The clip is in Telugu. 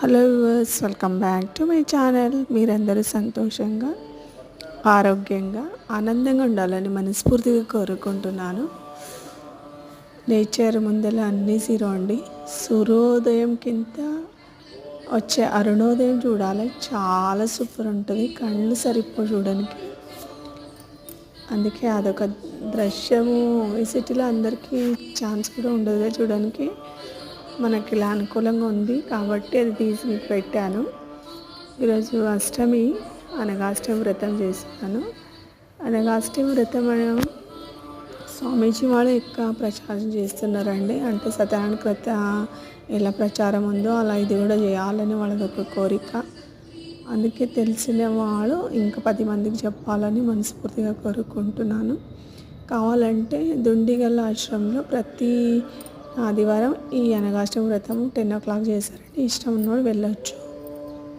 Hello viewers welcome back to my channel మీరందరూ సంతోషంగా ఆరోగ్యంగా ఆనందంగా ఉండాలని మనస్ఫూర్తిగా కోరుకుంటున్నాను. నేచర్ ముందర అన్నీ జీరో అండి. సూర్యోదయం కింద వచ్చే అరుణోదయం చూడాలి. చాలా సూపర్ ఉంటుంది. కళ్ళు సరిపో చూడడానికి అందుకే అదొక దృశ్యము. ఈ సిటీలో అందరికీ ఛాన్స్ కూడా ఉండదు చూడడానికి మనకి ఇలా అనుకూలంగా ఉంది కాబట్టి అది తీసి పెట్టాను ఈరోజు అష్టమి అనగాష్టమి వ్రతం చేస్తున్నాను. అనగాష్టమి వ్రతం అనే- స్వామీజీ వాళ్ళు ఎక్కువ ప్రచారం చేస్తున్నారండి. అంటే సత్యనారాయణ కృత ఎలా ప్రచారం ఉందో అలా ఇది కూడా చేయాలని వాళ్ళది ఒక కోరిక. అందుకే తెలిసిన వాళ్ళు ఇంకా పది మందికి చెప్పాలని మనస్ఫూర్తిగా కోరుకుంటున్నాను. కావాలంటే దుండిగల్ల ఆశ్రమంలో ప్రతి ఆదివారం ఈ అనగాష్టమి వ్రతం టెన్ ఓ క్లాక్ చేశారండి. ఇష్టం ఉన్నవాడు వెళ్ళొచ్చు.